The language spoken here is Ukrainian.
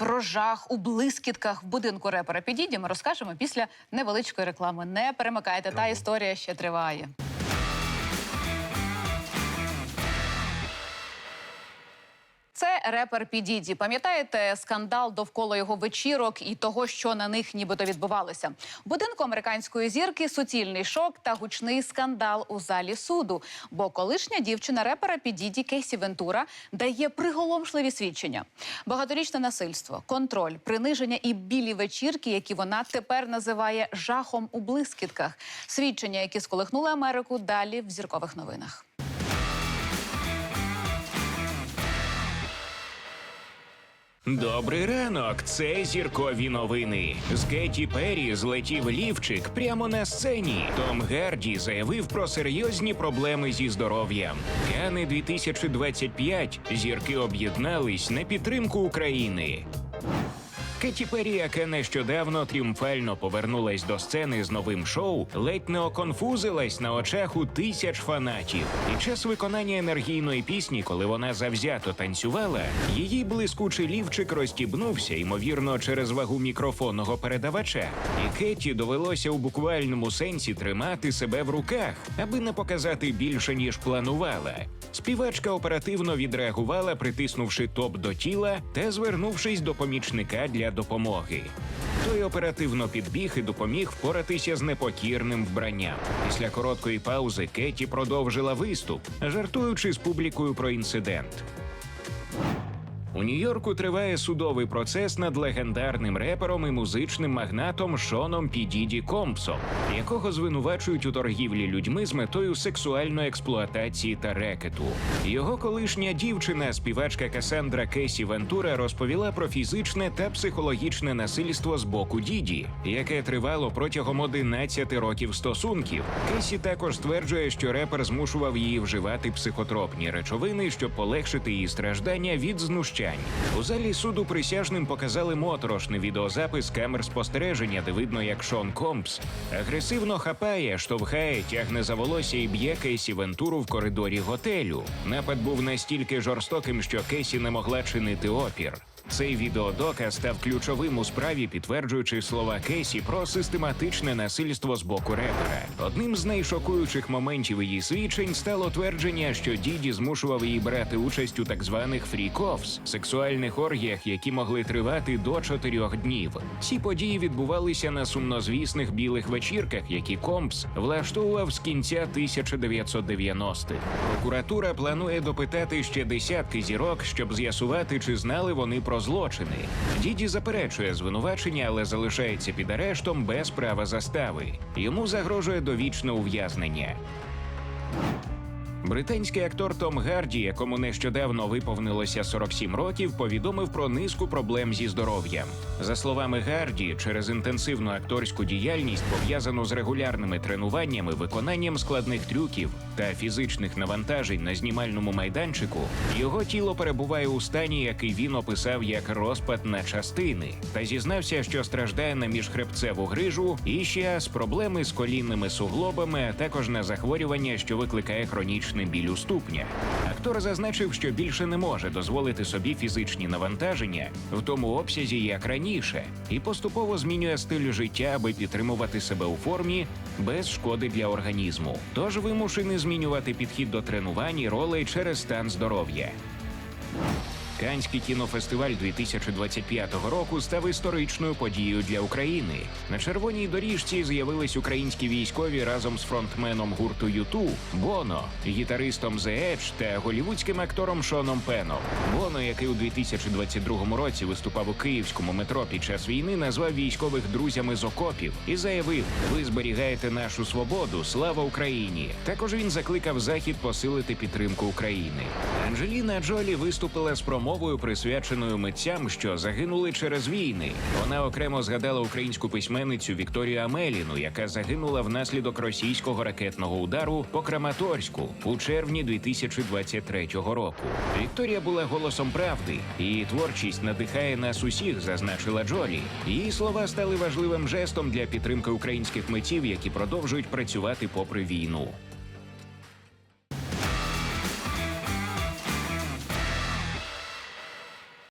Про жах у блискітках в будинку репера Підійдемо, розкажемо після невеличкої реклами. Не перемикайте, та історія ще триває. Репер Підіді. Пам'ятаєте скандал довкола його вечірок і того, що на них нібито відбувалося? Будинку американської зірки суцільний шок та гучний скандал у залі суду. Бо колишня дівчина репера Підіді Кейсі Вентура дає приголомшливі свідчення: багаторічне насильство, контроль, приниження і білі вечірки, які вона тепер називає жахом у блискітках. Свідчення, які сколихнули Америку далі в зіркових новинах. Добрий ранок, це зіркові новини. З Кеті Перрі злетів лівчик прямо на сцені. Том Герді заявив про серйозні проблеми зі здоров'ям. Кани 2025 зірки об'єднались на підтримку України. Кеті Перрі, яка нещодавно тріумфально повернулась до сцени з новим шоу, ледь не оконфузилась на очах у тисяч фанатів. Під час виконання енергійної пісні, коли вона завзято танцювала, її блискучий лівчик розтібнувся, ймовірно, через вагу мікрофонного передавача. І Кеті довелося у буквальному сенсі тримати себе в руках, аби не показати більше ніж планувала. Співачка оперативно відреагувала, притиснувши топ до тіла та звернувшись до помічника для допомоги. Той оперативно підбіг і допоміг впоратися з непокірним вбранням. Після короткої паузи Кеті продовжила виступ, жартуючи з публікою про інцидент. У Нью-Йорку триває судовий процес над легендарним репером і музичним магнатом Шоном Підіді Компсом, якого звинувачують у торгівлі людьми з метою сексуальної експлуатації та рекету. Його колишня дівчина, співачка Касандра Кесі Вентура, розповіла про фізичне та психологічне насильство з боку Діді, яке тривало протягом 11 років стосунків. Кесі також стверджує, що репер змушував її вживати психотропні речовини, щоб полегшити її страждання від знущань. У залі суду присяжним показали моторошний відеозапис камер спостереження, де видно, як Шон Компс агресивно хапає, штовхає, тягне за волосся і б'є Кейсі Вентуру в коридорі готелю. Напад був настільки жорстоким, що Кейсі не могла чинити опір. Цей відеодоказ став ключовим у справі, підтверджуючи слова Кейсі про систематичне насильство з боку репера. Одним з найшокуючих моментів її свідчень стало твердження, що Діді змушував її брати участь у так званих фріковс сексуальних оргіях, які могли тривати до чотирьох днів. Ці події відбувалися на сумнозвісних білих вечірках, які Компс влаштовував з кінця 1990-х. Прокуратура планує допитати ще десятки зірок, щоб з'ясувати, чи знали вони про злочини. Діді заперечує звинувачення, але залишається під арештом без права застави. Йому загрожує довічне ув'язнення. Британський актор Том Гарді, якому нещодавно виповнилося 47 років, повідомив про низку проблем зі здоров'ям. За словами Гарді, через інтенсивну акторську діяльність, пов'язану з регулярними тренуваннями, виконанням складних трюків та фізичних навантажень на знімальному майданчику, його тіло перебуває у стані, який він описав як розпад на частини, та зізнався, що страждає на міжхребцеву грижу і ще з проблеми з колінними суглобами, а також на захворювання, що викликає хронічний біль у ступня. Актор зазначив, що більше не може дозволити собі фізичні навантаження в тому обсязі, як раніше, і поступово змінює стиль життя, аби підтримувати себе у формі без шкоди для організму. Тож вимушений змінювати підхід до тренувань і ролей через стан здоров'я. Канський кінофестиваль 2025 року став історичною подією для України. На червоній доріжці з'явились українські військові разом з фронтменом гурту Юту Боно, гітаристом The Edge та голівудським актором Шоном Пеном. Боно, який у 2022 році виступав у київському метро під час війни, назвав військових друзями з окопів і заявив: Ви зберігаєте нашу свободу, слава Україні! Також він закликав захід посилити підтримку України. Анджеліна Джолі виступила з промовою, присвяченою митцям, що загинули через війни. Вона окремо згадала українську письменницю Вікторію Амеліну, яка загинула внаслідок російського ракетного удару по Краматорську у червні 2023 року. Вікторія була голосом правди. Її творчість надихає нас усіх, зазначила Джолі. Її слова стали важливим жестом для підтримки українських митців, які продовжують працювати попри війну.